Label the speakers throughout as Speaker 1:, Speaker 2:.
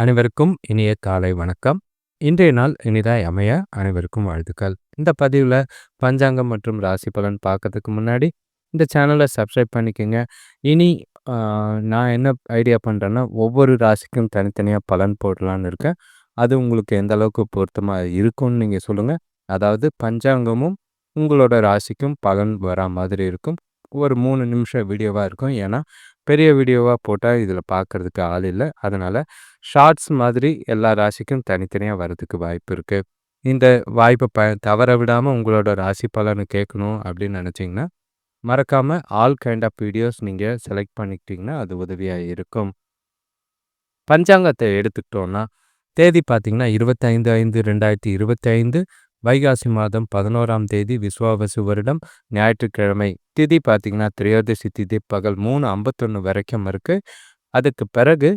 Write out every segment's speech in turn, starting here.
Speaker 1: அனைவருக்கும் இனிய காலை வணக்கம். இன்றைய நாள் இனிதாய் அமைய அனைவருக்கும் வாழ்த்துக்கள். இந்த பதிவில் பஞ்சாங்கம் மற்றும் ராசி பலன் பார்க்கறதுக்கு முன்னாடி இந்த சேனலை சப்ஸ்கிரைப் பண்ணிக்கோங்க. இனி நான் என்ன ஐடியா பண்ணுறேன்னா ஒவ்வொரு ராசிக்கும் தனித்தனியாக பலன் போடலான்னு இருக்கேன். அது உங்களுக்கு எந்த அளவுக்கு பொருத்தமாக இருக்கும்னு நீங்கள் சொல்லுங்கள் அதாவது பஞ்சாங்கமும் உங்களோட ராசிக்கும் பலன் வரா மாதிரி இருக்கும். ஒரு மூணு நிமிஷம் வீடியோவாக இருக்கும். ஏன்னா பெரிய வீடியோவாக போட்டால் இதில் பார்க்குறதுக்கு ஆள் இல்லை. அதனால் ஷார்ட்ஸ் மாதிரி எல்லா ராசிக்கும் தனித்தனியாக வரதுக்கு வாய்ப்பு இருக்குது இந்த வாய்ப்பை ப தவற விடாமல் உங்களோட ராசி பலனை கேட்கணும் அப்படின்னு நினச்சிங்கன்னா மறக்காமல் ஆல் கைண்ட் ஆஃப் வீடியோஸ் நீங்கள் செலக்ட் பண்ணிக்கிட்டிங்கன்னா அது உதவியாக இருக்கும். பஞ்சாங்கத்தை எடுத்துக்கிட்டோன்னா தேதி பார்த்திங்கன்னா இருபத்தைந்து ஐந்து ரெண்டாயிரத்தி இருபத்தைந்து வைகாசி மாதம் பதினோராம் தேதி விஸ்வாவசு வருடம் ஞாயிற்றுக்கிழமை. திதி பார்த்திங்கன்னா திரையோதசி திதி பகல் மூணு ஐம்பத்தொன்று வரைக்கும் இருக்குது அதுக்கு பிறகு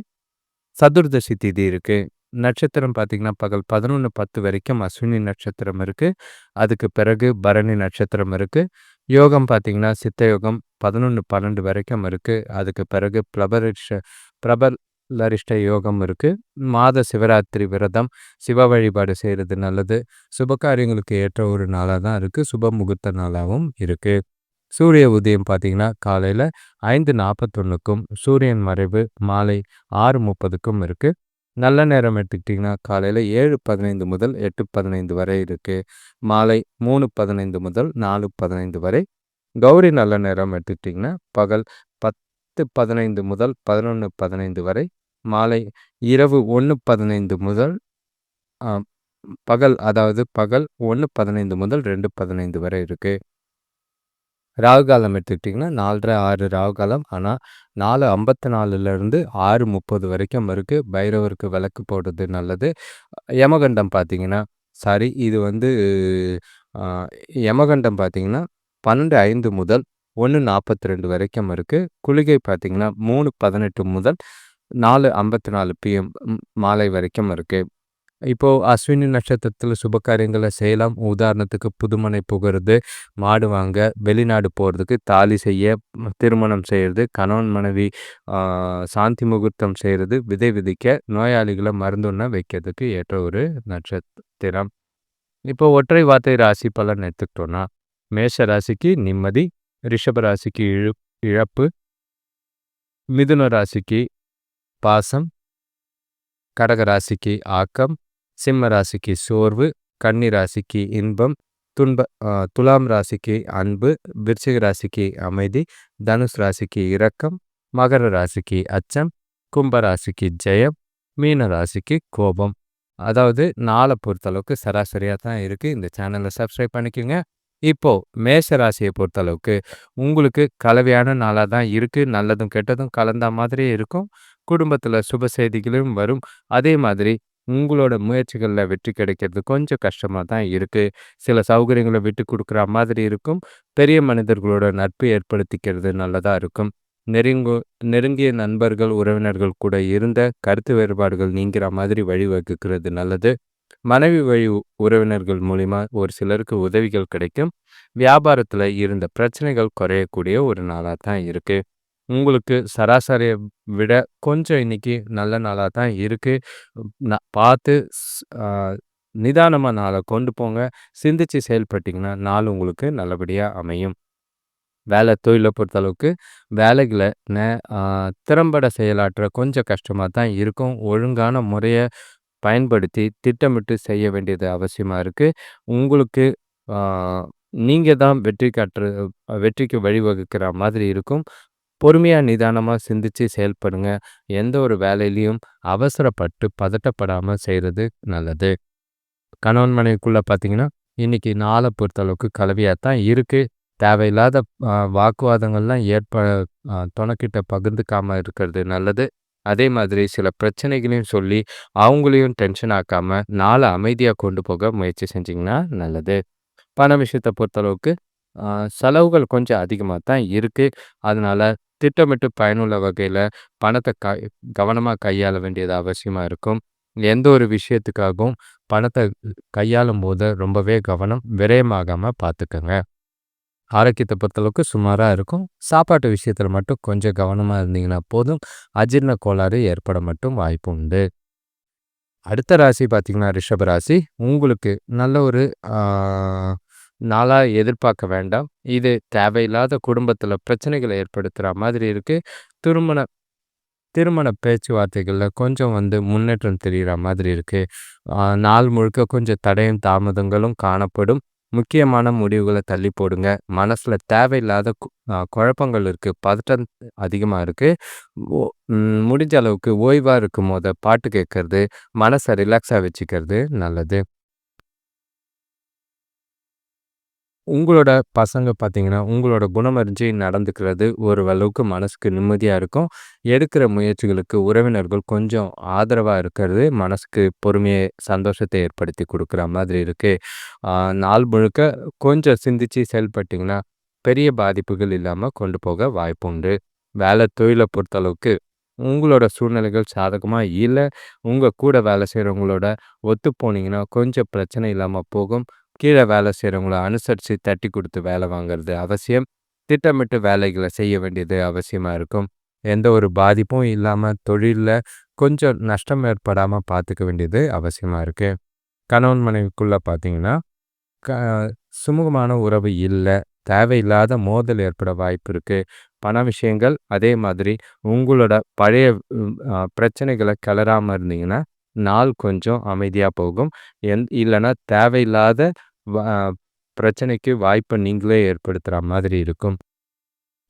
Speaker 1: சதுர்தசி திதி இருக்குது நட்சத்திரம் பார்த்திங்கன்னா பகல் பதினொன்று பத்து வரைக்கும் அஸ்வினி நட்சத்திரம் இருக்குது அதுக்கு பிறகு பரணி நட்சத்திரம் இருக்குது யோகம் பார்த்திங்கன்னா சித்த யோகம் பதினொன்று பன்னெண்டு வரைக்கும் இருக்குது அதுக்கு பிறகு பிரபரிஷ பிரபல் லரிஷ்ட யோகம் இருக்குது மாத சிவராத்திரி விரதம் சிவ வழிபாடு செய்கிறது நல்லது. சுபகாரியங்களுக்கு ஏற்ற ஒரு நாளாக தான் இருக்குது சுப முகூர்த்த நாளாகவும் இருக்குது சூரிய உதயம் பார்த்தீங்கன்னா காலையில் ஐந்து நாற்பத்தொன்றுக்கும் சூரியன் மறைவு மாலை ஆறு முப்பதுக்கும் இருக்குது நல்ல நேரம் எடுத்துக்கிட்டிங்கன்னா காலையில் ஏழு பதினைந்து முதல் எட்டு பதினைந்து வரை இருக்குது மாலை மூணு பதினைந்து முதல் நாலு பதினைந்து வரை. கௌரி நல்ல நேரம் எடுத்துக்கிட்டிங்கன்னா பகல் பத்து பதினைந்து முதல் பதினொன்று பதினைந்து வரை. மாலை இரவு ஒன்று பதினைந்து முதல் பகல் அதாவது பகல் ஒன்று பதினைந்து முதல் ரெண்டு பதினைந்து வரை இருக்குது ராகு காலம் எடுத்துக்கிட்டிங்கன்னா நாலரை ஆறு ராகு காலம். ஆனால் நாலு ஐம்பத்தி நாலுலேருந்து ஆறு முப்பது வரைக்கும் இருக்குது பைரவருக்கு விளக்கு போடுறது நல்லது. யமகண்டம் பார்த்தீங்கன்னா சாரி இது வந்து யமகண்டம் பார்த்தீங்கன்னா பன்னெண்டு ஐந்து முதல் ஒன்று நாற்பத்தி ரெண்டு வரைக்கும் இருக்குது குளிகை பார்த்தீங்கன்னா மூணு பதினெட்டு முதல் நாலு ஐம்பத்தி நாலு பிஎம் மாலை வரைக்கும் இருக்குது இப்போது அஸ்வினி நட்சத்திரத்தில் சுப காரியங்களை செய்யலாம். உதாரணத்துக்கு புதுமனை புகிறது மாடு வாங்க வெளிநாடு போகிறதுக்கு தாலி செய்ய திருமணம் செய்கிறது கணவன் மனைவி சாந்தி முகூர்த்தம் செய்கிறது விதை விதிக்க நோயாளிகளை மருந்துண்ண வைக்கிறதுக்கு ஏற்ற ஒரு நட்சத்திரம். இப்போ ஒற்றை வார்த்தை ராசி பலன் எடுத்துக்கிட்டோன்னா மேஷ ராசிக்கு நிம்மதி ரிஷப ராசிக்கு இழு இழப்பு மிதுன ராசிக்கு பாசம் கடக ராசிக்கு ஆக்கம் சிம்ம ராசிக்கு சோர்வு கன்னி ராசிக்கு இன்பம் துன்ப துலாம் ராசிக்கு அன்பு விருச்சிக ராசிக்கு அமைதி தனுஷ் ராசிக்கு இரக்கம் மகர ராசிக்கு அச்சம் கும்ப ராசிக்கு ஜெயம் மீன ராசிக்கு கோபம். அதாவது நாளை பொறுத்தளவுக்கு சராசரியாக தான் இருக்குது இந்த சேனலை சப்ஸ்கிரைப் பண்ணிக்கோங்க. இப்போது மேஷ ராசியை பொறுத்தளவுக்கு உங்களுக்கு கலவையான நாளாக தான் இருக்குது நல்லதும் கெட்டதும் கலந்த மாதிரியே இருக்கும். குடும்பத்தில் சுப செய்திகளும் வரும். அதே மாதிரி உங்களோட முயற்சிகளில் வெற்றி கிடைக்கிறது கொஞ்சம் கஷ்டமாக தான் இருக்குது சில சௌகரியங்களை விட்டு கொடுக்குற மாதிரி இருக்கும். பெரிய மனிதர்களோட நட்பு ஏற்படுத்திக்கிறது நல்லதாக இருக்கும். நெருங்கு நெருங்கிய நண்பர்கள் உறவினர்கள் கூட இருந்த கருத்து வேறுபாடுகள் நீங்கிற மாதிரி வழிவகுக்கிறது நல்லது. மனைவி வழி உறவினர்கள் மூலிமா ஒரு சிலருக்கு உதவிகள் கிடைக்கும். வியாபாரத்தில் இருந்த பிரச்சனைகள் குறையக்கூடிய ஒரு நாளாக தான் இருக்குது உங்களுக்கு சராசரியை விட கொஞ்சம் இன்னைக்கு நல்ல நாளாக தான் இருக்குது பார்த்து நிதானமாக நாளை கொண்டு போங்க. சிந்திச்சு செயல்பட்டிங்கன்னா நாள் உங்களுக்கு நல்லபடியாக அமையும். வேலை தொழிலை பொறுத்தளவுக்கு வேலைகளை ந திறம்பட செயலாற்ற கொஞ்சம் கஷ்டமாக தான் இருக்கும். ஒழுங்கான முறையை பயன்படுத்தி திட்டமிட்டு செய்ய வேண்டியது அவசியமாக இருக்குது உங்களுக்கு நீங்கள் தான் வெற்றி காட்டுற வெற்றிக்கு வழிவகுக்கிற மாதிரி இருக்கும். பொறுமையாக நிதானமாக சிந்தித்து செயல்படுங்க. எந்த ஒரு வேலையிலையும் அவசரப்பட்டு பதட்டப்படாமல் செய்கிறது நல்லது. கணவன் மனைவிக்குள்ளே பார்த்தீங்கன்னா இன்றைக்கி நாளை பொறுத்தளவுக்கு கலவையாக தான் இருக்குது தேவையில்லாத வாக்குவாதங்கள்லாம் ஏற்ப துணைக்கிட்ட பகிர்ந்துக்காமல் இருக்கிறது நல்லது. அதே மாதிரி சில பிரச்சனைகளையும் சொல்லி அவங்களையும் டென்ஷன் ஆக்காமல் நாளை அமைதியாக கொண்டு போக முயற்சி செஞ்சிங்கன்னா நல்லது. பண விஷயத்தை பொறுத்தளவுக்கு செலவுகள் கொஞ்சம் அதிகமாக தான் இருக்குது அதனால் திட்டமிட்டு பயனுள்ள வகையில் பணத்தை க கவனமாக கையாள வேண்டியது அவசியமாக இருக்கும். எந்த ஒரு விஷயத்துக்காகவும் பணத்தை கையாளும் போது ரொம்பவே கவனம் விரயமாகாமல் பார்த்துக்கோங்க ஆரோக்கியத்தை பொறுத்தளவுக்கு சுமாராக இருக்கும். சாப்பாட்டு விஷயத்தில் மட்டும் கொஞ்சம் கவனமாக இருந்தீங்கன்னா போதும். அஜீர்ண கோளாறு ஏற்பட மட்டும் வாய்ப்பு உண்டு. அடுத்த ராசி பார்த்தீங்கன்னா ரிஷப ராசி. உங்களுக்கு நல்ல ஒரு நாளாக எதிர்பார்க்க வேண்டாம். இது தேவையில்லாத குடும்பத்தில் பிரச்சனைகளை ஏற்படுத்துகிற மாதிரி இருக்குது திருமண திருமண பேச்சுவார்த்தைகளில் கொஞ்சம் வந்து முன்னேற்றம் தெரியிற மாதிரி இருக்குது நாள் முழுக்க கொஞ்சம் தடையும், தாமதங்களும் காணப்படும். முக்கியமான முடிவுகளை தள்ளி போடுங்க. மனசில் தேவையில்லாத கு குழப்பங்கள் இருக்குது பதட்டம் அதிகமாக இருக்குது ஓ முடிஞ்ச அளவுக்கு ஓய்வாக இருக்கும் போது பாட்டு கேட்கறது, மனசை ரிலாக்ஸாக வச்சுக்கிறது நல்லது. உங்களோட பசங்க பார்த்தீங்கன்னா, உங்களோட குணமறிஞ்சு நடந்துக்கிறது ஓரளவுக்கு மனசுக்கு நிம்மதியா இருக்கும். எடுக்கிற முயற்சிகளுக்கு உறவினர்கள் கொஞ்சம் ஆதரவா இருக்கிறது மனசுக்கு பொறுமைய, சந்தோஷத்த ஏற்படுத்தி குடுக்குற மாதிரி இருக்கு. நாள் முழுக்க கொஞ்சம் சிந்திச்சு செயல்பட்டீங்கன்னா, பெரிய பாதிப்புகள் இல்லாம கொண்டு போக வாய்ப்புண்டு. வேலை தொழில பொறுத்தளவுக்கு உங்களோட சூழ்நிலைகள் சாதகமா இல்ல. உங்க கூட வேலை செய்றவங்களோட ஒத்து போனீங்கன்னா, கொஞ்சம் பிரச்சனை இல்லாம போகும். கீழே வேலை செய்கிறவங்கள அனுசரித்து தட்டி கொடுத்து வேலை வாங்குறது அவசியம். திட்டமிட்டு வேலைகளை செய்ய வேண்டியது அவசியமாக இருக்கும். எந்த ஒரு பாதிப்பும் இல்லாமல் தொழிலில் கொஞ்சம் நஷ்டம் ஏற்படாமல் பார்த்துக்க வேண்டியது அவசியமாக இருக்குது கணவன் மனைவிக்குள்ளே பார்த்தீங்கன்னா, க சுமூகமான உறவு இல்லை தேவையில்லாத மோதல் ஏற்பட வாய்ப்பு இருக்குது பண விஷயங்கள் அதே மாதிரி உங்களோட பழைய பிரச்சனைகளை கிளறாமல் இருந்தீங்கன்னா, நாள் கொஞ்சம் அமைதியாக போகும். எந் இல்லைன்னா தேவையில்லாத வ பிரச்சனைக்கு வாய்ப்பை நீங்களே ஏற்படுத்துகிற மாதிரி இருக்கும்.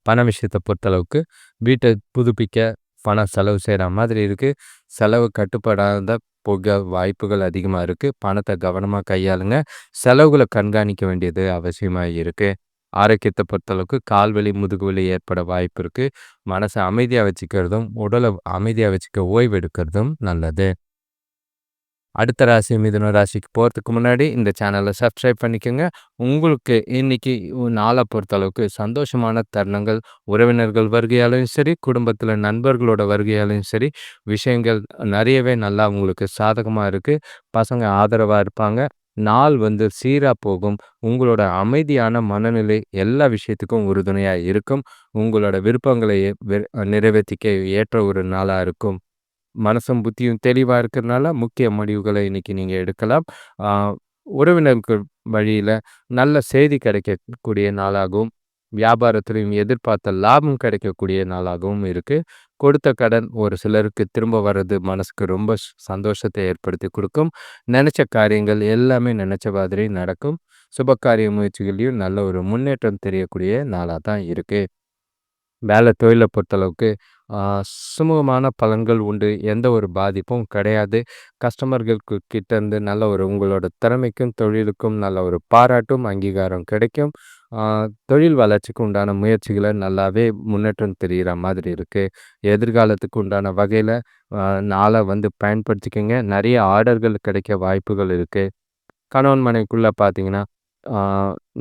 Speaker 1: பண விஷயத்தை பொறுத்தளவுக்கு வீட்டை புதுப்பிக்க பணம் செலவு செய்கிற மாதிரி இருக்குது செலவு கட்டுப்படாத போக வாய்ப்புகள் அதிகமாக இருக்குது பணத்தை கவனமாக கையாளுங்க. செலவுகளை கண்காணிக்க வேண்டியது அவசியமாக இருக்குது ஆரோக்கியத்தை பொறுத்தளவுக்கு கால்வலி, முதுகுவலி ஏற்பட வாய்ப்பு இருக்குது மனசை அமைதியாக வச்சுக்கிறதும், உடலை அமைதியாக வச்சுக்க ஓய்வு எடுக்கிறதும் நல்லது. அடுத்த ராசி மிதுன ராசிக்கு போகிறதுக்கு முன்னாடி இந்த சேனலை சப்ஸ்கிரைப் பண்ணிக்கோங்க உங்களுக்கு இன்னைக்கு நாளை பொறுத்தளவுக்கு சந்தோஷமான தருணங்கள், உறவினர்கள் வருகையாலையும் சரி, குடும்பத்தில் நண்பர்களோட வருகையாலையும் சரி, விஷயங்கள் நிறையவே நல்லா உங்களுக்கு சாதகமாக இருக்குது பசங்க ஆதரவாக இருப்பாங்க. நாள் வந்து சீராக போகும். உங்களோட அமைதியான மனநிலை எல்லா விஷயத்துக்கும் உறுதுணையாக இருக்கும். உங்களோட விருப்பங்களை வெ ஏற்ற ஒரு நாளாக இருக்கும். மனசும், புத்தியும் தெளிவாக இருக்கிறனால முக்கிய முடிவுகளை இன்னைக்கு நீங்கள் எடுக்கலாம். உறவினருக்கு உறவினர்கள் நல்ல செய்தி கிடைக்கக்கூடிய நாளாகவும், வியாபாரத்திலையும் எதிர்பார்த்த லாபம் கிடைக்கக்கூடிய நாளாகவும் இருக்குது கொடுத்த கடன் ஒரு சிலருக்கு திரும்ப வர்றது மனசுக்கு ரொம்ப சந்தோஷத்தை ஏற்படுத்தி கொடுக்கும் நினச்ச காரியங்கள் எல்லாமே நினச்ச மாதிரி நடக்கும். சுபகாரிய முயற்சிகளையும் நல்ல ஒரு முன்னேற்றம் தெரியக்கூடிய நாளாக தான் இருக்குது வேலை தொழிலை பொறுத்தளவுக்கு சுமூகமான பலன்கள் உண்டு. எந்த ஒரு பாதிப்பும் கிடையாது. கஸ்டமர்களுக்கு கிட்டேருந்து நல்ல ஒரு உங்களோட திறமைக்கும், தொழிலுக்கும் நல்ல ஒரு பாராட்டும், அங்கீகாரம் கிடைக்கும். தொழில் வளர்ச்சிக்கு உண்டான முயற்சிகளை நல்லாவே முன்னேற்றம் தெரியிற மாதிரி இருக்குது எதிர்காலத்துக்கு உண்டான வகையில் நாளை வந்து பயன்படுத்திக்கங்க. நிறைய ஆர்டர்கள் கிடைக்க வாய்ப்புகள் இருக்குது கணவன் மனைக்குள்ளே பார்த்தீங்கன்னா,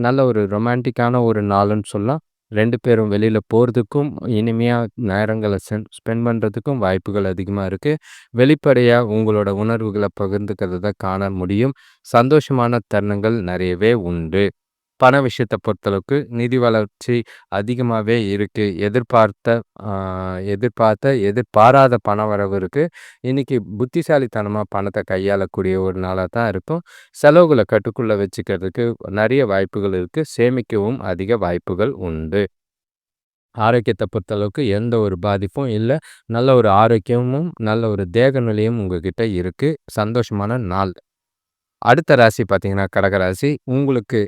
Speaker 1: நல்ல ஒரு ரொமான்டிக்கான ஒரு நாளுன்னு சொல்லலாம். ரெண்டு பேரும் வெளியில் போகிறதுக்கும் இனிமையாக நேரங்களை சென் ஸ்பெண்ட் பண்ணுறதுக்கும் வாய்ப்புகள் அதிகமாக இருக்குது வெளிப்படையாக உங்களோட உணர்வுகளை பகிர்ந்துக்கிறத காண முடியும். சந்தோஷமான தருணங்கள் நிறையவே உண்டு. பண விஷயத்தை பொறுத்தளவுக்கு நிதி வளர்ச்சி அதிகமாகவே இருக்குது எதிர்பார்த்த எதிர்பார்த்த, எதிர்பாராத பணவரவு இருக்குது இன்றைக்கி புத்திசாலித்தனமாக பணத்தை கையாளக்கூடிய ஒரு நாளாக தான் இருக்கும். செலவுகளை கட்டுக்குள்ளே வச்சுக்கிறதுக்கு நிறைய வாய்ப்புகள் இருக்குது சேமிக்கவும் அதிக வாய்ப்புகள் உண்டு. ஆரோக்கியத்தை பொறுத்தளவுக்கு எந்த ஒரு பாதிப்பும் இல்லை நல்ல ஒரு ஆரோக்கியமும், நல்ல ஒரு தேக நிலையும் உங்ககிட்ட இருக்குது சந்தோஷமான நாள். அடுத்த ராசி பார்த்தீங்கன்னா, கடக ராசி. உங்களுக்கு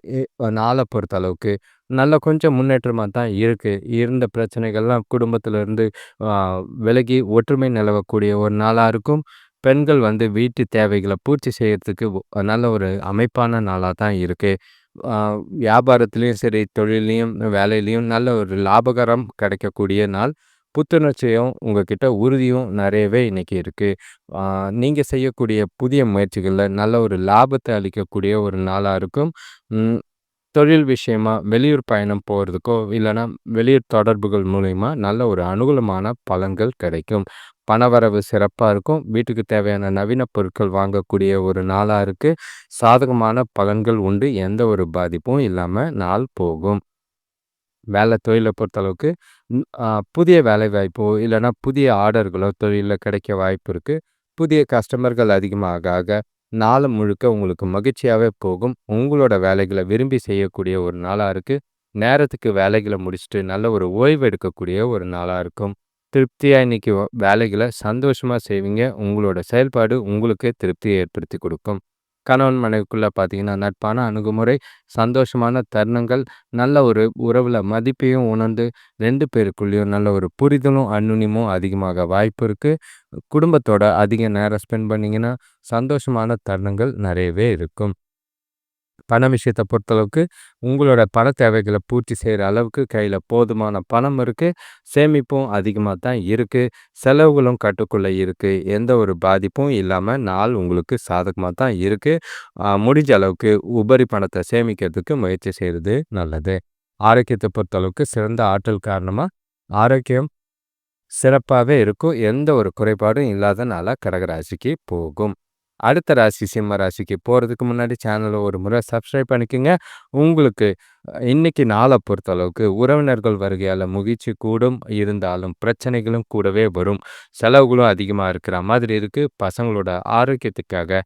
Speaker 1: நாளை பொறுத்த பொறுத்தளவுக்கு நல்ல கொஞ்சம் முன்னேற்றமாக தான் இருக்குது இருந்த பிரச்சனைகள்லாம் குடும்பத்தில இருந்து விலகி ஒற்றுமை நிலவக்கூடிய ஒரு நாளாக இருக்கும். பெண்கள் வந்து வீட்டு தேவைகளை பூர்த்தி செய்கிறதுக்கு நல்ல ஒரு அமைப்பான நாளாக தான் இருக்குது வியாபாரத்துலேயும் சரி, தொழிலையும் வேலையிலேயும் நல்ல ஒரு லாபகரம் கிடைக்கக்கூடிய நாள். புத்துணர்ச்சியும், உங்ககிட்ட உறுதியும் நிறையவே இன்றைக்கி இருக்குது நீங்கள் செய்யக்கூடிய புதிய முயற்சிகளில் நல்ல ஒரு லாபத்தை அளிக்கக்கூடிய ஒரு நாளாக இருக்கும். தொழில் விஷயமா வெளியூர் பயணம் போகிறதுக்கோ இல்லைனா வெளியூர் தொடர்புகள் மூலிமா நல்ல ஒரு அனுகூலமான பலன்கள் கிடைக்கும். பணவரவு சிறப்பாக இருக்கும். வீட்டுக்கு தேவையான நவீன பொருட்கள் வாங்கக்கூடிய ஒரு நாளாக இருக்குது சாதகமான பலன்கள் உண்டு. எந்த ஒரு பாதிப்பும் இல்லாமல் நாள் போகும். வேலை தொழிலை பொறுத்தளவுக்கு புதிய வேலை புதிய வேலைவாய்ப்போ, புதிய ஆர்டர்களோ தொழிலில் கிடைக்க வாய்ப்பு இருக்குது புதிய கஸ்டமர்கள் அதிகமாக ஆக நாள் முழுக்க உங்களுக்கு மகிழ்ச்சியாகவே போகும். உங்களோட வேலைகளை விரும்பி செய்யக்கூடிய ஒரு நாளாக இருக்குது நேரத்துக்கு வேலைகளை முடிச்சுட்டு நல்ல ஒரு ஓய்வு எடுக்கக்கூடிய ஒரு நாளாக இருக்கும். திருப்தியாக இன்றைக்கி வேலைகளை சந்தோஷமாக செய்வீங்க. உங்களோட செயல்பாடு உங்களுக்கு திருப்தியை ஏற்படுத்தி கொடுக்கும். கணவன் மனைவிக்குள்ளே பார்த்தீங்கன்னா நட்பான அணுகுமுறை சந்தோஷமான தருணங்கள் நல்ல ஒரு உறவில் மதிப்பையும் உணர்ந்து ரெண்டு பேருக்குள்ளேயும் நல்ல ஒரு புரிதலும் அன்னுனியமும் அதிகமாக வாய்ப்பு இருக்குது குடும்பத்தோட அதிக நேரம் ஸ்பெண்ட் பண்ணிங்கன்னா சந்தோஷமான தருணங்கள் நிறையவே இருக்கும். பண விஷயத்தை பொறுத்தளவுக்கு உங்களோட பண தேவைகளை பூர்த்தி செய்கிற அளவுக்கு கையில் போதுமான பணம் இருக்குது சேமிப்பும் அதிகமாக தான் இருக்குது செலவுகளும் கட்டுக்குள்ளே இருக்குது எந்த ஒரு பாதிப்பும் இல்லாமல் நாள் உங்களுக்கு சாதகமாக தான் இருக்குது முடிஞ்ச அளவுக்கு உபரி பணத்தை சேமிக்கிறதுக்கு முயற்சி செய்கிறது நல்லது. ஆரோக்கியத்தை பொறுத்தளவுக்கு சிறந்த ஆற்றல் காரணமாக ஆரோக்கியம் சிறப்பாகவே இருக்கும். எந்த ஒரு குறைபாடும் இல்லாத நாளாக கடகராசிக்கு போகும். அடுத்த ராசி சிம்ம ராசிக்கு போகிறதுக்கு முன்னாடி சேனலை ஒரு முறை சப்ஸ்கிரைப் பண்ணிக்கோங்க. உங்களுக்கு இன்னைக்கு நாளை பொறுத்தளவுக்கு உறவினர்கள் வருகையால் முகிழ்ச்சி கூடும். இருந்தாலும் பிரச்சனைகளும் கூடவே வரும். செலவுகளும் அதிகமாக இருக்கிற மாதிரி இருக்குது பசங்களோட ஆரோக்கியத்துக்காக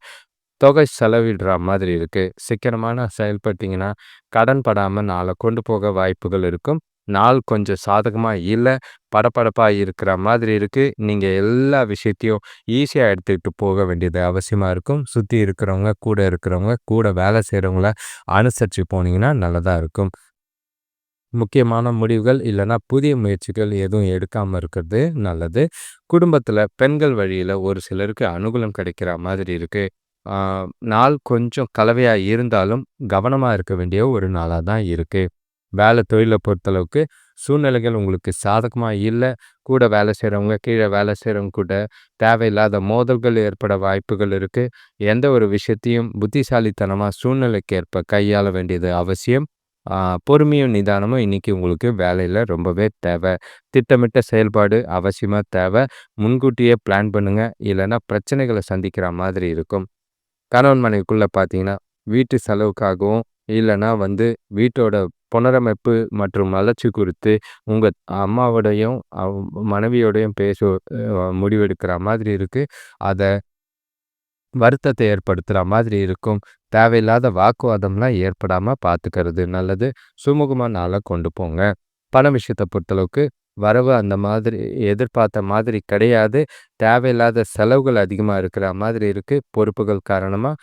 Speaker 1: தொகை செலவிடுற மாதிரி இருக்குது சீக்கிரமான செயல்பட்டிங்கன்னா கடன் படாமல் நாளை கொண்டு போக வாய்ப்புகள் இருக்கும். நாள் கொஞ்சம் சாதகமாக இல்லை படப்படப்பாக இருக்கிற மாதிரி இருக்குது நீங்கள் எல்லா விஷயத்தையும் ஈஸியாக எடுத்துக்கிட்டு போக வேண்டியது அவசியமாக இருக்கும். சுற்றி இருக்கிறவங்க கூட இருக்கிறவங்க கூட வேலை செய்கிறவங்கள அனுசரித்து போனீங்கன்னா நல்லதாக இருக்கும். முக்கியமான முடிவுகள் இல்லைன்னா புதிய முயற்சிகள் எதுவும் எடுக்காமல் இருக்கிறது நல்லது. குடும்பத்தில் பெண்கள் வழியில் ஒரு சிலருக்கு அனுகூலம் கிடைக்கிற மாதிரி இருக்குது நாள் கொஞ்சம் கலவையாக இருந்தாலும் கவனமாக இருக்க வேண்டிய ஒரு நாளாக தான் இருக்குது வேலை தொழிலை பொறுத்தளவுக்கு சூழ்நிலைகள் உங்களுக்கு சாதகமாக இல்லை. கூட வேலை செய்கிறவங்க கீழே வேலை செய்கிறவங்க கூட தேவையில்லாத மோதல்கள் ஏற்பட வாய்ப்புகள் இருக்குது எந்த ஒரு விஷயத்தையும் புத்திசாலித்தனமாக சூழ்நிலைக்கு ஏற்ப கையாள வேண்டியது அவசியம். பொறுமையும் நிதானமும் இன்றைக்கி உங்களுக்கு வேலையில் ரொம்பவே தேவை. திட்டமிட்ட செயல்பாடு அவசியமாக தேவை. முன்கூட்டியே பிளான் பண்ணுங்கள் இல்லைன்னா பிரச்சனைகளை சந்திக்கிற மாதிரி இருக்கும். கணவன் மனைவிக்குள்ளே பார்த்தீங்கன்னா வீட்டு செலவுக்காகவும் இல்லைன்னா வந்து வீட்டோட புனரமைப்பு மற்றும் வளர்ச்சி குறித்து உங்கள் அம்மாவோடையும் மனைவியோடையும் பேச முடிவெடுக்கிற மாதிரி இருக்குது அதை வருத்தத்தை ஏற்படுத்துகிற மாதிரி இருக்கும். தேவையில்லாத வாக்குவாதம்லாம் ஏற்படாமல் பார்த்துக்கிறது நல்லது. சுமூகமாக நாளாக கொண்டு போங்க. பண விஷயத்தை பொறுத்தளவுக்கு வரவு அந்த மாதிரி எதிர்பார்த்த மாதிரி கிடையாது. தேவையில்லாத செலவுகள் அதிகமாக இருக்கிற மாதிரி இருக்குது பொறுப்புகள் காரணமாக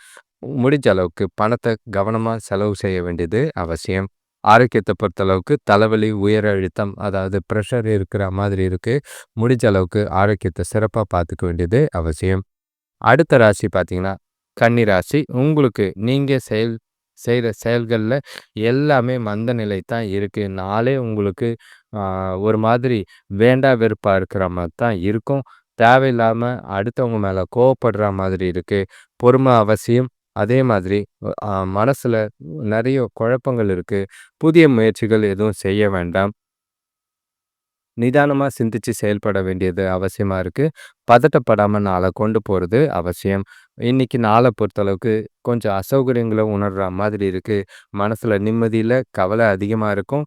Speaker 1: முடிஞ்ச அளவுக்கு பணத்தை கவனமாக செலவு செய்ய வேண்டியது அவசியம். ஆரோக்கியத்தை பொறுத்தளவுக்கு தலைவலி உயர் அழுத்தம் அதாவது ப்ரெஷர் இருக்கிற மாதிரி இருக்குது முடிஞ்ச அளவுக்கு ஆரோக்கியத்தை சிறப்பாக பார்த்துக்க வேண்டியது அவசியம். அடுத்த ராசி பார்த்தீங்கன்னா கன்னி ராசி. உங்களுக்கு நீங்கள் செயல் செய்கிற செயல்களில் எல்லாமே மந்த நிலை தான் இருக்குது நாளே உங்களுக்கு ஒரு மாதிரி வேண்டா வெறுப்பாக இருக்கிற மாதிரி தான் இருக்கும். தேவையில்லாமல் அடுத்தவங்க மேலே கோவப்படுற மாதிரி இருக்குது பொறுமை அவசியம். அதே மாதிரி மனசில் நிறைய குழப்பங்கள் இருக்குது புதிய முயற்சிகள் எதுவும் செய்ய வேண்டாம். நிதானமாக சிந்தித்து செயல்பட வேண்டியது அவசியமாக இருக்குது பதட்டப்படாமல் நாளை கொண்டு போகிறது அவசியம். இன்றைக்கி நாளை பொறுத்தளவுக்கு கொஞ்சம் அசௌகரியங்களை உணர்கிற மாதிரி இருக்குது மனசில் நிம்மதியில் கவலை அதிகமாக இருக்கும்.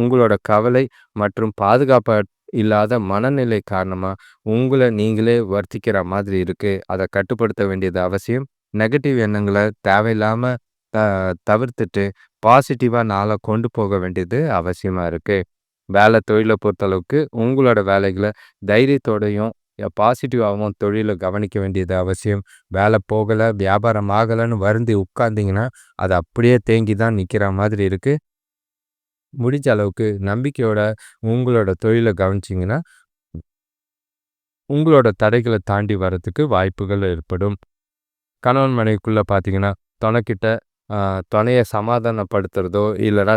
Speaker 1: உங்களோட கவலை மற்றும் பாதுகாப்பு இல்லாத மனநிலை காரணமாக உங்களை நீங்களே வர்த்திக்கிற மாதிரி இருக்குது அதை கட்டுப்படுத்த வேண்டியது அவசியம். நெகட்டிவ் எண்ணங்களை தேவையில்லாமல் த தவிர்த்துட்டு பாசிட்டிவாக நாளை கொண்டு போக வேண்டியது அவசியமாக இருக்குது வேலை தொழிலை பொறுத்தளவுக்கு உங்களோட வேலைகளை தைரியத்தோடையும் பாசிட்டிவாகவும் தொழிலை கவனிக்க வேண்டியது அவசியம். வேலை போகலை வியாபாரம் ஆகலைன்னு வருந்தி உட்காந்திங்கன்னா அது அப்படியே தேங்கி தான் நிற்கிற மாதிரி இருக்குது முடிஞ்ச அளவுக்கு நம்பிக்கையோட உங்களோட தொழிலை கவனிச்சிங்கன்னா உங்களோட தடைகளை தாண்டி வர்றதுக்கு வாய்ப்புகள் ஏற்படும். கணவன் மனைவிக்குள்ளே பார்த்தீங்கன்னா துணைக்கிட்ட துணையை சமாதானப்படுத்துறதோ இல்லைனா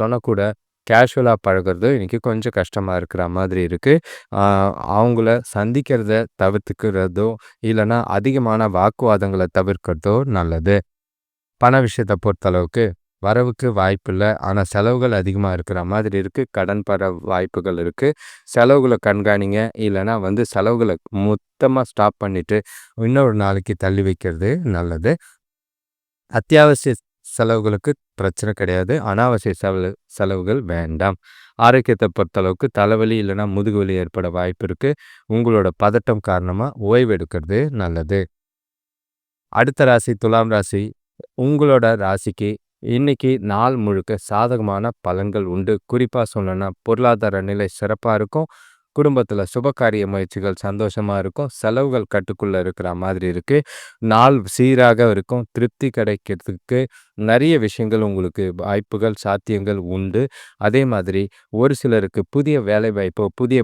Speaker 1: துணை கூட கேஷுவலாக பழகிறதோ இன்றைக்கி கொஞ்சம் கஷ்டமாக இருக்கிற மாதிரி இருக்குது அவங்கள சந்திக்கிறத தவிர்த்துக்கிறதோ இல்லைனா அதிகமான வாக்குவாதங்களை தவிர்க்கிறதோ நல்லது. பண விஷயத்தை பொறுத்தளவுக்கு வரவுக்கு வாய்ப்பில்லை ஆனால் செலவுகள் அதிகமாக இருக்கிற மாதிரி இருக்குது கடன் பெற வாய்ப்புகள் இருக்குது செலவுகளை கண்காணிங்க இல்லைனா வந்து செலவுகளை மொத்தமாக ஸ்டாப் பண்ணிவிட்டு இன்னொரு நாளைக்கு தள்ளி வைக்கிறது நல்லது அத்தியாவசிய செலவுகளுக்கு பிரச்சனை கிடையாது. அனாவசிய செலவு செலவுகள் வேண்டாம். ஆரோக்கியத்தை பொறுத்தளவுக்கு தலைவலி இல்லைன்னா முதுகு வலி ஏற்பட வாய்ப்பு இருக்குது உங்களோட பதட்டம் காரணமாக ஓய்வு எடுக்கிறது நல்லது. அடுத்த ராசி துலாம் ராசி. உங்களோட ராசிக்கு இன்னைக்கு நாள் முழுக்க சாதகமான பலன்கள் உண்டு. குறிப்பாக சொல்லணும்னா பொருளாதார நிலை சிறப்பாக இருக்கும். குடும்பத்தில் சுபகாரிய முயற்சிகள் சந்தோஷமாக இருக்கும். செலவுகள் கட்டுக்குள்ளே இருக்கிற மாதிரி இருக்குது நாள் சீராக இருக்கும். திருப்தி கிடைக்கிறதுக்கு நிறைய விஷயங்கள் உங்களுக்கு வாய்ப்புகள், சாத்தியங்கள் உண்டு. அதே மாதிரி ஒரு சிலருக்கு புதிய வேலைவாய்ப்போ, புதிய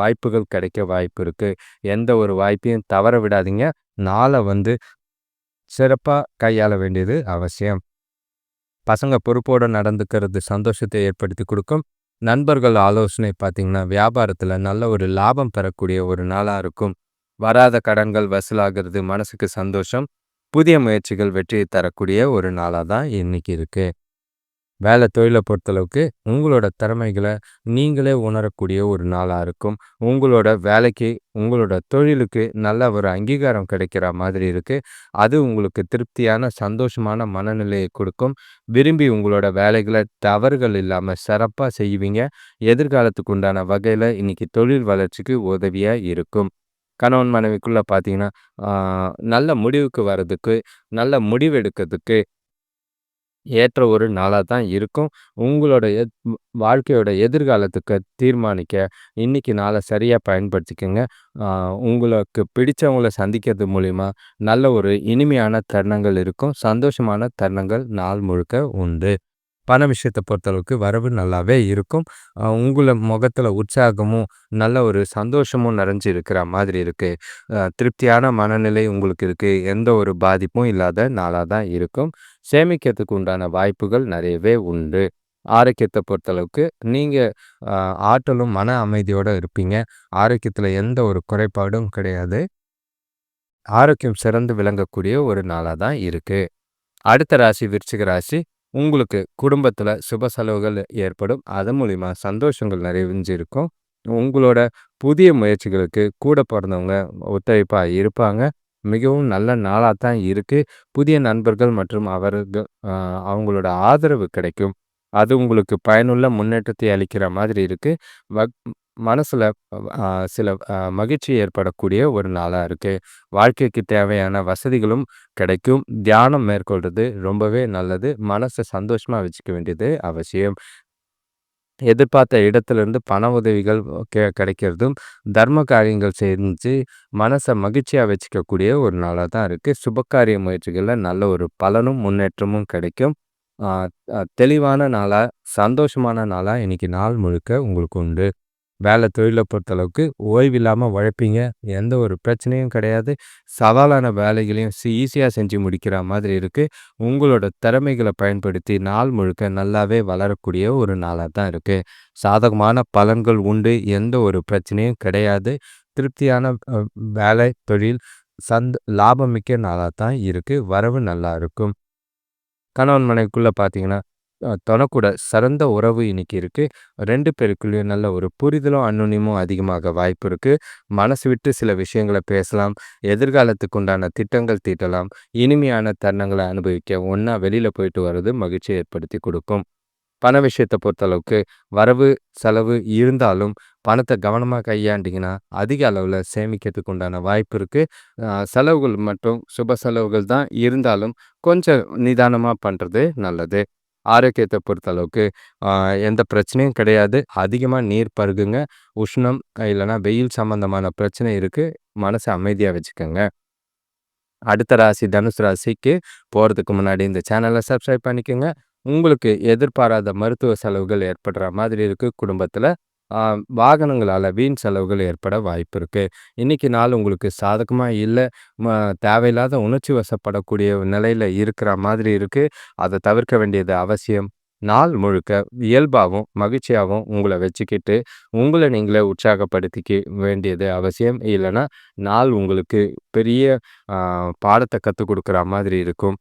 Speaker 1: வாய்ப்புகள் கிடைக்க வாய்ப்பு இருக்குது எந்த ஒரு வாய்ப்பையும் தவற விடாதீங்க. நாளை வந்து சிறப்பாக கையாள வேண்டியது அவசியம். பசங்க பொறுப்போடு நடந்துக்கிறது சந்தோஷத்தை ஏற்படுத்தி கொடுக்கும். நண்பர்கள் ஆலோசனை பார்த்தீங்கன்னா, வியாபாரத்தில் நல்ல ஒரு லாபம் பெறக்கூடிய ஒரு நாளாக இருக்கும். வராத கடன்கள் வசூலாகிறது மனசுக்கு சந்தோஷம். புதிய முயற்சிகள் வெற்றியை தரக்கூடிய ஒரு நாளாக தான் இன்னைக்கு இருக்குது வேலை தொழிலை பொறுத்தளவுக்கு உங்களோட திறமைகளை நீங்களே உணரக்கூடிய ஒரு நாளாக இருக்கும். உங்களோட வேலைக்கு, உங்களோட தொழிலுக்கு நல்ல ஒரு அங்கீகாரம் கிடைக்கிற மாதிரி இருக்குது அது உங்களுக்கு திருப்தியான, சந்தோஷமான மனநிலையை கொடுக்கும். விரும்பி உங்களோட வேலைகளை தவறுகள் இல்லாமல் சிறப்பாக செய்வீங்க. எதிர்காலத்துக்கு உண்டான வகையில் இன்றைக்கி தொழில் வளர்ச்சிக்கு உதவியாக இருக்கும். கணவன் மனைவிக்குள்ளே பார்த்தீங்கன்னா, நல்ல முடிவுக்கு வர்றதுக்கு, நல்ல முடிவெடுக்கிறதுக்கு ஏற்ற ஒரு நாளாக தான் இருக்கும். உங்களோட எத் வாழ்க்கையோட எதிர்காலத்துக்கு தீர்மானிக்க இன்னைக்கு நாளை சரியாக பயன்படுத்திக்கோங்க உங்களுக்கு பிடிச்சவங்கள சந்திக்கிறது மூலிமா நல்ல ஒரு இனிமையான தருணங்கள் இருக்கும். சந்தோஷமான தருணங்கள் நாள் முழுக்க உண்டு. பண விஷயத்தை பொறுத்தளவுக்கு வரவு நல்லாவே இருக்கும். உங்களை முகத்தில் உற்சாகமும், நல்ல ஒரு சந்தோஷமும் நிறைஞ்சு இருக்கிற மாதிரி இருக்குது திருப்தியான மனநிலை உங்களுக்கு இருக்குது எந்த ஒரு பாதிப்பும் இல்லாத நாளாக தான் இருக்கும். சேமிக்கிறதுக்கு உண்டான வாய்ப்புகள் நிறையவே உண்டு. ஆரோக்கியத்தை பொறுத்தளவுக்கு நீங்கள் ஆற்றலும், மன அமைதியோடு இருப்பீங்க. ஆரோக்கியத்தில் எந்த ஒரு குறைபாடும் கிடையாது. ஆரோக்கியம் சிறந்து விளங்கக்கூடிய ஒரு நாளாக தான் இருக்குது அடுத்த ராசி விருச்சிக ராசி. உங்களுக்கு குடும்பத்தில் சுப செலவுகள் ஏற்படும். அதன் மூலிமா சந்தோஷங்கள் நிறைஞ்சு இருக்கும். உங்களோட புதிய முயற்சிகளுக்கு கூட பிறந்தவங்க ஒத்துழைப்பாக இருப்பாங்க. மிகவும் நல்ல நாளாக தான் இருக்குது புதிய நண்பர்கள் மற்றும் அவர்கள் அவங்களோட ஆதரவு கிடைக்கும். அது உங்களுக்கு பயனுள்ள முன்னேற்றத்தை அளிக்கிற மாதிரி இருக்குது வக் மனசில் சில மகிழ்ச்சி ஏற்படக்கூடிய ஒரு நாளாக இருக்குது வாழ்க்கைக்கு தேவையான வசதிகளும் கிடைக்கும். தியானம் மேற்கொள்கிறது ரொம்பவே நல்லது. மனசை சந்தோஷமாக வச்சுக்க வேண்டியது அவசியம். எதிர்பார்த்த இடத்துலேருந்து பண உதவிகள் கெ கிடைக்கிறதும், தர்ம காரியங்கள் செஞ்சு மனசை மகிழ்ச்சியாக வச்சுக்கக்கூடிய ஒரு நாளாக தான் இருக்குது சுபகாரிய முயற்சிகளில் நல்ல ஒரு பலனும், முன்னேற்றமும் கிடைக்கும். தெளிவான நாளாக சந்தோஷமான நாளாக இன்றைக்கி நாள் முழுக்க உங்களுக்கு உண்டு. வேலை தொழிலை பொறுத்தளவுக்கு ஓய்வு இல்லாமல் உழைப்பீங்க. எந்த ஒரு பிரச்சனையும் கிடையாது. சவாலான வேலைகளையும் ஈஸியாக செஞ்சு முடிக்கிற மாதிரி இருக்குது உங்களோட திறமைகளை பயன்படுத்தி நாள் முழுக்க நல்லாவே வளரக்கூடிய ஒரு நாளாக தான் இருக்குது சாதகமான பலன்கள் உண்டு. எந்த ஒரு பிரச்சனையும் கிடையாது. திருப்தியான வேலை, தொழில் சந்த் லாபமிக்க நாளாக தான் இருக்குது வரவு நல்லா இருக்கும். கணவன் மனைக்குள்ளே பார்த்தீங்கன்னா, தனக்கூட சிறந்த உறவு இன்னைக்கு இருக்குது ரெண்டு பேருக்குள்ளேயும் நல்ல ஒரு புரிதலும், அன்னுனியமும் அதிகமாக வாய்ப்பு இருக்குது மனசு விட்டு சில விஷயங்களை பேசலாம். எதிர்காலத்துக்கு உண்டான திட்டங்கள் தீட்டலாம். இனிமையான தருணங்களை அனுபவிக்க ஒன்றா வெளியில் போயிட்டு வர்றது மகிழ்ச்சி ஏற்படுத்தி கொடுக்கும். பண விஷயத்தை பொறுத்தளவுக்கு வரவு, செலவு இருந்தாலும் பணத்தை கவனமாக கையாண்டிங்கன்னா அதிக அளவில் சேமிக்கிறதுக்கு உண்டான வாய்ப்பு இருக்குது செலவுகள் மட்டும் சுப செலவுகள் தான் இருந்தாலும், கொஞ்சம் நிதானமாக பண்ணுறது நல்லது. ஆரோக்கியத்தை பொறுத்தளவுக்கு எந்த பிரச்சனையும் கிடையாது. அதிகமாக நீர் பருகுங்க. உஷ்ணம் இல்லைனா வெயில் சம்மந்தமான பிரச்சனை இருக்குது மனசை அமைதியாக வச்சுக்கோங்க அடுத்த ராசி தனுசு ராசிக்கு போகிறதுக்கு முன்னாடி இந்த சேனலை சப்ஸ்கிரைப் பண்ணிக்கோங்க உங்களுக்கு எதிர்பாராத மருத்துவ செலவுகள் ஏற்படுற மாதிரி இருக்குது குடும்பத்தில் வாகனங்களால் வீண் செலவுகள் ஏற்பட வாய்ப்பு இருக்குது இன்னைக்கு நாள் உங்களுக்கு சாதகமாக இல்லை ம தேவையில்லாத உணர்ச்சி வசப்படக்கூடிய நிலையில் இருக்கிற மாதிரி இருக்குது அதை தவிர்க்க வேண்டியது அவசியம். நாள் முழுக்க இயல்பாகவும் மகிழ்ச்சியாகவும் உங்களை வச்சுக்கிட்டு, உங்களை நீங்களே உற்சாகப்படுத்திக்க வேண்டியது அவசியம். இல்லைன்னா நாள் உங்களுக்கு பெரிய பாடத்தை கற்றுக் கொடுக்குற மாதிரி இருக்கும்.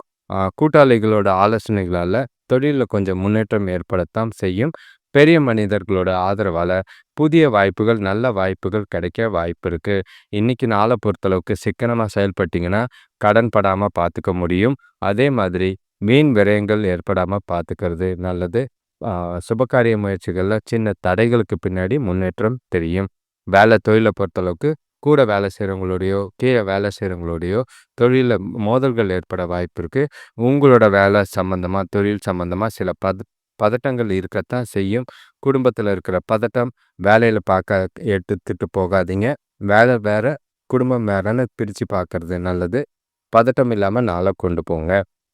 Speaker 1: கூட்டாளிகளோட ஆலோசனைகளால் தொழிலில் கொஞ்சம் முன்னேற்றம் ஏற்படத்தான் செய்யும். பெரிய மனிதர்களோட ஆதரவால் புதிய வாய்ப்புகள், நல்ல வாய்ப்புகள் கிடைக்க வாய்ப்பு இருக்குது இன்னைக்கு நாளை பொறுத்தளவுக்கு சிக்கனமாக செயல்பட்டிங்கன்னா கடன் படாமல் பார்த்துக்க முடியும். அதே மாதிரி மீன் விரயங்கள் ஏற்படாமல் பார்த்துக்கிறது நல்லது. சுபகாரிய முயற்சிகளில் சின்ன தடைகளுக்கு பின்னாடி முன்னேற்றம் தெரியும். வேலை தொழிலை பொறுத்தளவுக்கு கூட வேலை செய்கிறவங்களோடையோ கீழே வேலை செய்கிறவங்களோடையோ தொழிலில் மோதல்கள் ஏற்பட வாய்ப்பு இருக்குது உங்களோட வேலை சம்மந்தமாக தொழில் சம்மந்தமாக சில பத பதட்டங்கள் இருக்கத்தான் செய்யும். குடும்பத்தில் இருக்கிற பதட்டம் வேலையில் பார்க்க எடுத்துட்டு போகாதீங்க. வேலை வேறு குடும்பம் வேறன்னு பிரித்து பார்க்குறது நல்லது. பதட்டம் இல்லாமல் நாளை கொண்டு போங்க.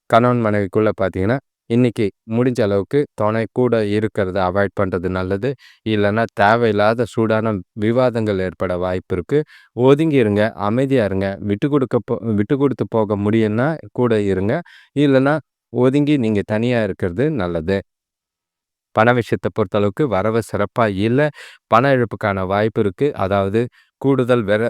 Speaker 1: கணவன் மனைவிக்குள்ளே பார்த்தீங்கன்னா இன்றைக்கி முடிஞ்ச அளவுக்கு துணை கூட இருக்கிறத அவாய்ட் பண்ணுறது நல்லது. இல்லைன்னா தேவையில்லாத சூடான விவாதங்கள் ஏற்பட வாய்ப்பு இருக்குது ஒதுங்கி இருங்க அமைதியாக இருங்க. விட்டு கொடுக்க போ விட்டு கொடுத்து போக முடியும்னா கூட இருங்க. இல்லைன்னா ஒதுங்கி நீங்கள் தனியாக இருக்கிறது நல்லது. பண விஷயத்தை பொறுத்தளவுக்கு வரவு சிறப்பாக இல்லை. பண இழப்புக்கான வாய்ப்பு இருக்குது அதாவது கூடுதல் விர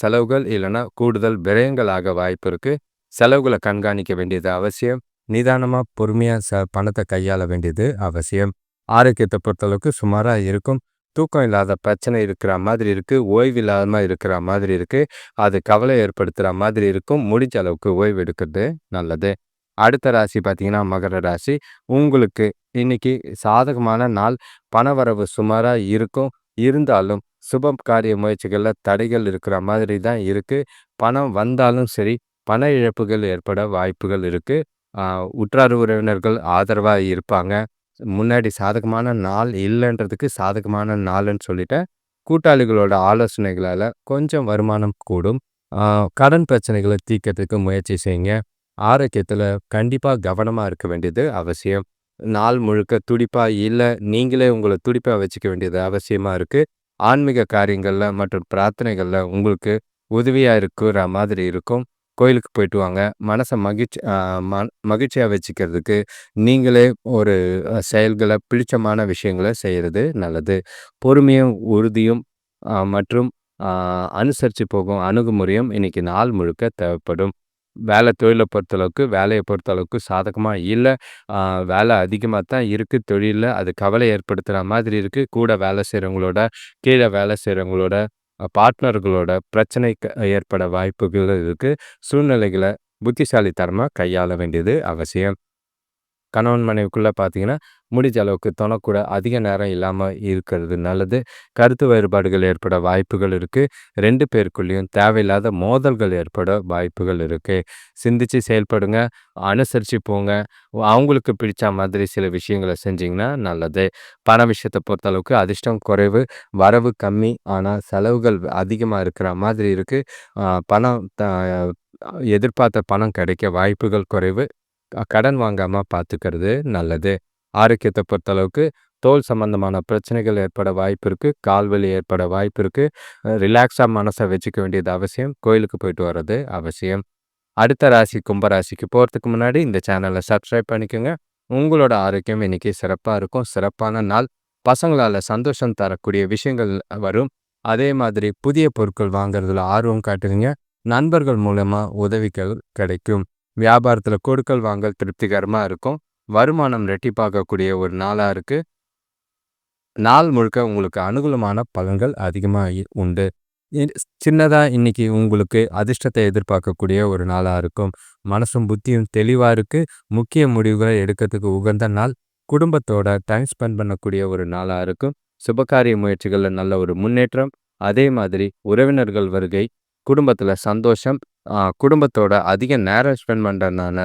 Speaker 1: செலவுகள் இல்லைன்னா கூடுதல் விரயங்களாக வாய்ப்பு இருக்குது செலவுகளை கண்காணிக்க வேண்டியது அவசியம். நிதானமாக பொறுமையாக ச பணத்தை கையாள வேண்டியது அவசியம். ஆரோக்கியத்தை பொறுத்தளவுக்கு சுமாராக இருக்கும். தூக்கம் இல்லாத பிரச்சனை இருக்கிற மாதிரி இருக்குது ஓய்வு இல்லாமல் இருக்கிற மாதிரி இருக்குது அது கவலை ஏற்படுத்துகிற மாதிரி இருக்கும். முடிஞ்ச அளவுக்கு ஓய்வு எடுக்கிறது நல்லது. அடுத்த ராசி பார்த்தீங்கன்னா மகர ராசி. உங்களுக்கு இன்னைக்கு சாதகமான நாள். பணவரவு சுமாராக இருக்கும். இருந்தாலும் சுப காரிய முயற்சிகளில் தடைகள் இருக்கிற மாதிரி தான் இருக்குது பணம் வந்தாலும் சரி பண இழப்புகள் ஏற்பட வாய்ப்புகள் இருக்குது உற்றார் உறவினர்கள் ஆதரவாக இருப்பாங்க. முன்னாடி சாதகமான நாள் இல்லைன்றதுக்கு சாதகமான நாள்னு சொல்லிட்டேன். கூட்டாளிகளோட ஆலோசனைகளால் கொஞ்சம் வருமானம் கூடும். கடன் பிரச்சனைகளை தீர்க்கறதுக்கு முயற்சி செய்யுங்க. ஆரோக்கியத்தில் கண்டிப்பாக கவனமாக இருக்க வேண்டியது அவசியம். நாள் முழுக்க துடிப்பாக இல்லை நீங்களே உங்களை துடிப்பாக வச்சுக்க வேண்டியது அவசியமாக இருக்குது ஆன்மீக காரியங்களில் மற்றும் பிரார்த்தனைகளில் உங்களுக்கு உதவியாக இருக்கிற மாதிரி இருக்கும். கோயிலுக்கு போயிட்டு வாங்க. மனசை மகிழ்ச்சி ம மகிழ்ச்சியாக வச்சுக்கிறதுக்கு நீங்களே ஒரு செயல்களை பிடிச்சமான விஷயங்களை செய்கிறது நல்லது. பொறுமையும் உறுதியும் மற்றும் அனுசரித்து போகும் அணுகுமுறையும் இன்னைக்கு நாள் முழுக்க தேவைப்படும். வேலை தொழிலை பொறுத்தளவுக்கு வேலையை பொறுத்தளவுக்கு சாதகமாக இல்லை. வேலை அதிகமாக தான் இருக்குது தொழிலில். அது கவலை ஏற்படுத்துகிற மாதிரி இருக்குது கூட வேலை செய்கிறவங்களோட கீழே வேலை செய்கிறவங்களோட பார்ட்னர்களோட பிரச்சனை ஏற்பட வாய்ப்புகள் இருக்குது சூழ்நிலைகளை புத்திசாலித்தனமாக கையாள வேண்டியது அவசியம். கணவன் மனைவிக்குள்ளே பார்த்தீங்கன்னா முடிஞ்ச அளவுக்கு தொணக்கூட அதிக நேரம் இல்லாமல் இருக்கிறது நல்லது. கருத்து வேறுபாடுகள் ஏற்பட வாய்ப்புகள் இருக்குது ரெண்டு பேருக்குள்ளேயும் தேவையில்லாத மோதல்கள் ஏற்பட வாய்ப்புகள் இருக்குது சிந்திச்சு செயல்படுங்க அனுசரித்து போங்க. அவங்களுக்கு பிடிச்ச மாதிரி சில விஷயங்களை செஞ்சிங்கன்னா நல்லது. பண விஷயத்தை பொறுத்தளவுக்கு அதிர்ஷ்டம் குறைவு வரவு கம்மி ஆனால் செலவுகள் அதிகமாக இருக்கிற மாதிரி இருக்குது பணம் எதிர்பார்த்த பணம் கிடைக்க வாய்ப்புகள் குறைவு. கடன் வாங்காமல் பார்த்துக்கிறது நல்லது. ஆரோக்கியத்தை பொறுத்தளவுக்கு தோல் சம்பந்தமான பிரச்சனைகள் ஏற்பட வாய்ப்பு இருக்குது கால்வலி ஏற்பட வாய்ப்பு இருக்குது ரிலாக்ஸாக மனசை வச்சுக்க வேண்டியது அவசியம். கோயிலுக்கு போயிட்டு வர்றது அவசியம். அடுத்த ராசி கும்பராசிக்கு போகிறதுக்கு முன்னாடி இந்த சேனலை சப்ஸ்கிரைப் பண்ணிக்கோங்க. உங்களோட ஆரோக்கியம் இன்றைக்கி சிறப்பாக இருக்கும். சிறப்பான நாள். பசங்களால் சந்தோஷம் தரக்கூடிய விஷயங்கள் வரும். அதே மாதிரி புதிய பொருட்கள் வாங்குறதுல ஆர்வம் காட்டுவீங்க நண்பர்கள் மூலமாக உதவிகள் கிடைக்கும். வியாபாரத்தில் கொடுக்கல் வாங்கல் திருப்திகரமாக இருக்கும். வருமானம் ரெட்டிப்பாக்கக்கூடிய ஒரு நாளாக இருக்குது நாள் முழுக்க உங்களுக்கு அனுகூலமான பலன்கள் அதிகமாக உண்டு. சின்னதாக இன்னைக்கு உங்களுக்கு அதிர்ஷ்டத்தை எதிர்பார்க்கக்கூடிய ஒரு நாளாக இருக்கும். மனசும் புத்தியும் தெளிவாக இருக்குது முக்கிய முடிவுகளை எடுக்கிறதுக்கு உகந்த நாள். குடும்பத்தோட டைம் ஸ்பெண்ட் பண்ணக்கூடிய ஒரு நாளாக இருக்கும். சுபகாரிய முயற்சிகளில் நல்ல ஒரு முன்னேற்றம். அதே மாதிரி உறவினர்கள் வருகை குடும்பத்தில் சந்தோஷம் குடும்பத்தோட அதிக நேரம் ஸ்பெண்ட் பண்ணுறதுனால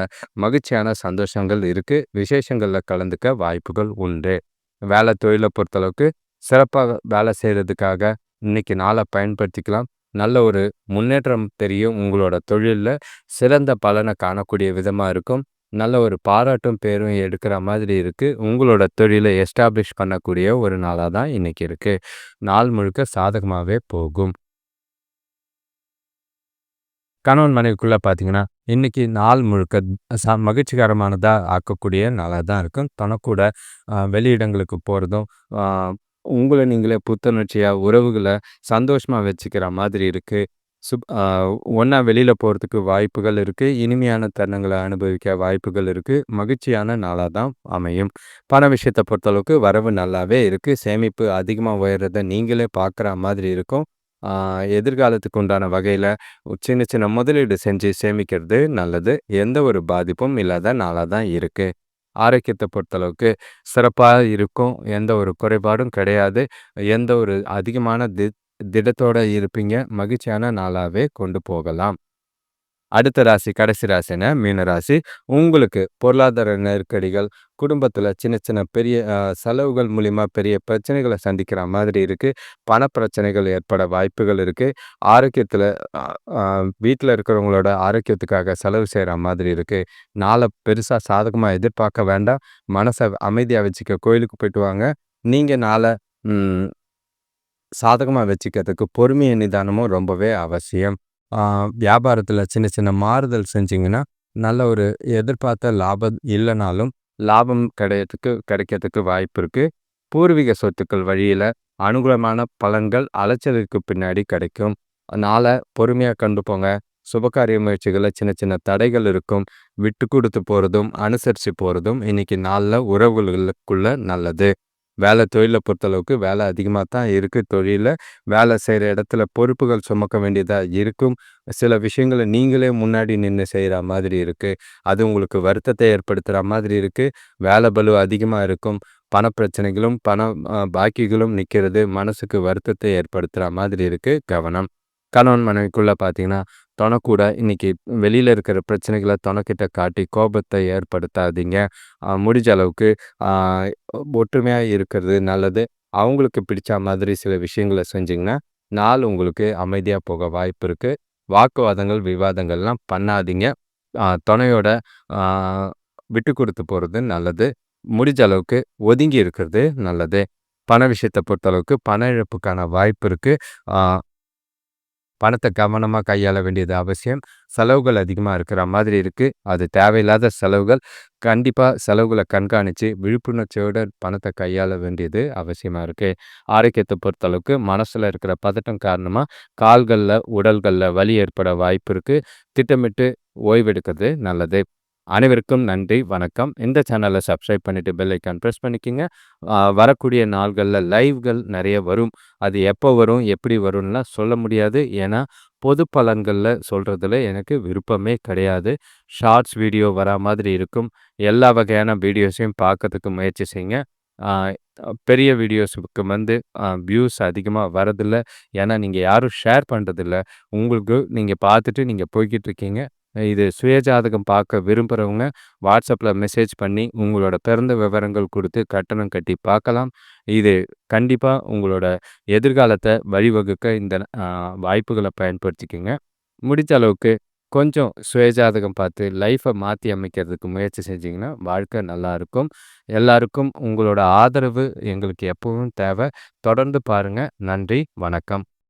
Speaker 1: மகிழ்ச்சியான சந்தோஷங்கள் இருக்குது விசேஷங்களில் கலந்துக்க வாய்ப்புகள் உண்டு. வேலை தொழிலை பொறுத்தளவுக்கு சிறப்பாக வேலை செய்கிறதுக்காக இன்னைக்கு நாளை பயன்படுத்திக்கலாம். நல்ல ஒரு முன்னேற்றம் தெரியும் உங்களோட தொழிலில். சிறந்த பலனை காணக்கூடிய விதமாக இருக்கும். நல்ல ஒரு பாராட்டும் பேரும் எடுக்கிற மாதிரி இருக்குது உங்களோட தொழிலை எஸ்டாப்ளிஷ் பண்ணக்கூடிய ஒரு நாளாக தான் இன்றைக்கி இருக்குது நாள் முழுக்க சாதகமாகவே போகும். கணவன் மனைவிக்குள்ளே பார்த்தீங்கன்னா இன்றைக்கி நாள் முழுக்க ச மகிழ்ச்சிகரமானதாக ஆக்கக்கூடிய நாளாக தான் இருக்கும். தனக்கூட வெளியிடங்களுக்கு போகிறதும் உங்களை நீங்களே புத்துணர்ச்சியாக உறவுகளை சந்தோஷமாக வச்சுக்கிற மாதிரி இருக்குது சுப் ஒன்றா வெளியில் போகிறதுக்கு வாய்ப்புகள் இருக்குது இனிமையான தருணங்களை அனுபவிக்க வாய்ப்புகள் இருக்குது மகிழ்ச்சியான நாளாக தான் அமையும். பண விஷயத்தை பொறுத்தளவுக்கு வரவு நல்லாவே இருக்குது சேமிப்பு அதிகமாக உயர்றதை நீங்களே பார்க்குற மாதிரி இருக்கும். எதிர்காலத்துக்கு உண்டான வகையில் சின்ன சின்ன முதலீடு செஞ்சு சேமிக்கிறது நல்லது. எந்த ஒரு பாதிப்பும் இல்லாத நாளாக தான் இருக்குது ஆரோக்கியத்தை பொறுத்தளவுக்கு சிறப்பாக இருக்கும். எந்த ஒரு குறைபாடும் கிடையாது. எந்த ஒரு அதிகமான தி திடத்தோடு இருப்பீங்க. மகிழ்ச்சியான நாளாகவே கொண்டு போகலாம். அடுத்த ராசி கடைசி ராசினா மீன ராசி. உங்களுக்கு பொருளாதார நெருக்கடிகள் குடும்பத்தில் சின்ன சின்ன பெரிய செலவுகள் மூலிமா பெரிய பிரச்சனைகளை சந்திக்கிற மாதிரி இருக்குது பண பிரச்சனைகள் ஏற்பட வாய்ப்புகள் இருக்குது ஆரோக்கியத்தில் வீட்டில் இருக்கிறவங்களோட ஆரோக்கியத்துக்காக செலவு செய்கிற மாதிரி இருக்குது நாளை பெருசாக சாதகமாக எதிர்பார்க்க வேண்டாம். மனசை அமைதியாக வச்சுக்க கோயிலுக்கு போயிட்டு வாங்க. நீங்கள் நாளை சாதகமாக வச்சுக்கிறதுக்கு பொறுமையை நிதானமும் ரொம்பவே அவசியம். வியாபாரத்தில் சின்ன சின்ன மாறுதல் செஞ்சிங்கன்னா நல்ல ஒரு எதிர்பார்த்த லாபம் இல்லைனாலும் லாபம் கிடையத்துக்கு கிடைக்கிறதுக்கு வாய்ப்பு இருக்குது பூர்வீக சொத்துக்கள் வழியில் அனுகூலமான பலன்கள் அலைச்சலுக்கு பின்னாடி கிடைக்கும். அதனால் பொறுமையாக கண்டு போங்க. சுபகாரிய முயற்சிகளில் சின்ன சின்ன தடைகள் இருக்கும். விட்டு கொடுத்து போகிறதும் அனுசரித்து போகிறதும் இன்றைக்கி நாளில் உறவுகளுக்குள்ள நல்லது. வேலை தொழிலை பொறுத்தளவுக்கு வேலை அதிகமாக தான் இருக்குது தொழிலில். வேலை செய்கிற இடத்துல பொறுப்புகள் சுமக்க வேண்டியதாக இருக்கும். சில விஷயங்களை நீங்களே முன்னாடி நின்று செய்கிற மாதிரி இருக்குது அது உங்களுக்கு வருத்தத்தை ஏற்படுத்துகிற மாதிரி இருக்குது வேலை பலு அதிகமாக இருக்கும். பணப்பிரச்சனைகளும் பண பாக்கிகளும் நிற்கிறது மனசுக்கு வருத்தத்தை ஏற்படுத்துகிற மாதிரி இருக்குது கவனம். கணவன் மனைவிக்குள்ளே பார்த்தீங்கன்னா தனக்கூட இன்றைக்கி வெளியில் இருக்கிற பிரச்சனைகளை தனக்கிட்ட காட்டி கோபத்தை ஏற்படுத்தாதீங்க. முடிஞ்ச அளவுக்கு ஒற்றுமையாக இருக்கிறது நல்லது. அவங்களுக்கு பிடிச்ச மாதிரி சில விஷயங்களை செஞ்சிங்கன்னா நாள் உங்களுக்கு அமைதியாக போக வாய்ப்பு இருக்குது வாக்குவாதங்கள் விவாதங்கள்லாம் பண்ணாதீங்க. துணையோட விட்டு கொடுத்து போகிறது நல்லது. முடிஞ்ச அளவுக்கு ஒதுங்கி இருக்கிறது நல்லது. பண விஷயத்தை பொறுத்தளவுக்கு பண இழப்புக்கான வாய்ப்பு இருக்குது பணத்தை கவனமாக கையாள வேண்டியது அவசியம். செலவுகள் அதிகமாக இருக்கிற மாதிரி இருக்குது அது தேவையில்லாத செலவுகள். கண்டிப்பாக செலவுகளை கண்காணித்து விழிப்புணர்ச்சியோட பணத்தை கையாள வேண்டியது அவசியமாக இருக்குது ஆரோக்கியத்தை பொறுத்தளவுக்கு மனசில் இருக்கிற பதட்டம் காரணமாக கால்களில் உடல்களில் வலி ஏற்பட வாய்ப்பு இருக்குது திட்டமிட்டு ஓய்வெடுக்கிறது நல்லது. அனைவருக்கும் நன்றி வணக்கம். இந்த சேனலை சப்ஸ்கிரைப் பண்ணிவிட்டு பெல் ஐக்கான் ப்ரெஸ் பண்ணிக்கிங்க. வரக்கூடிய நாள்களில் லைவ்கள் நிறைய வரும். அது எப்போ வரும் எப்படி வரும்லாம் சொல்ல முடியாது. ஏன்னா பொது பலன்களில் சொல்கிறதுல எனக்கு விருப்பமே கிடையாது. ஷார்ட்ஸ் வீடியோ வரா மாதிரி இருக்கும். எல்லா வகையான வீடியோஸையும் பார்க்கறதுக்கு முயற்சி செய்யுங்க. பெரிய வீடியோஸுக்கு வந்து வியூஸ் அதிகமாக வரதில்லை. ஏன்னா நீங்கள் யாரும் ஷேர் பண்ணுறதில்ல உங்களுக்கு நீங்கள் பார்த்துட்டு நீங்கள் போய்கிட்டு இருக்கீங்க. இது சுயஜாதகம் பார்க்க விரும்புகிறவங்க வாட்ஸ்அப்பில் மெசேஜ் பண்ணி உங்களோட பிறந்த விவரங்கள் கொடுத்து கட்டணம் கட்டி பார்க்கலாம். இது கண்டிப்பாக உங்களோட எதிர்காலத்தை வழிவகுக்க இந்த வாய்ப்புகளை பயன்படுத்திக்கோங்க. முடிஞ்ச அளவுக்கு கொஞ்சம் சுயஜாதகம் பார்த்து லைஃப்பை மாற்றி அமைக்கிறதுக்கு முயற்சி செஞ்சிங்கன்னா வாழ்க்கை நல்லாயிருக்கும் எல்லாருக்கும் உங்களோட ஆதரவு எங்களுக்கு எப்பவும் தேவை. தொடர்ந்து பாருங்கள் நன்றி. வணக்கம்.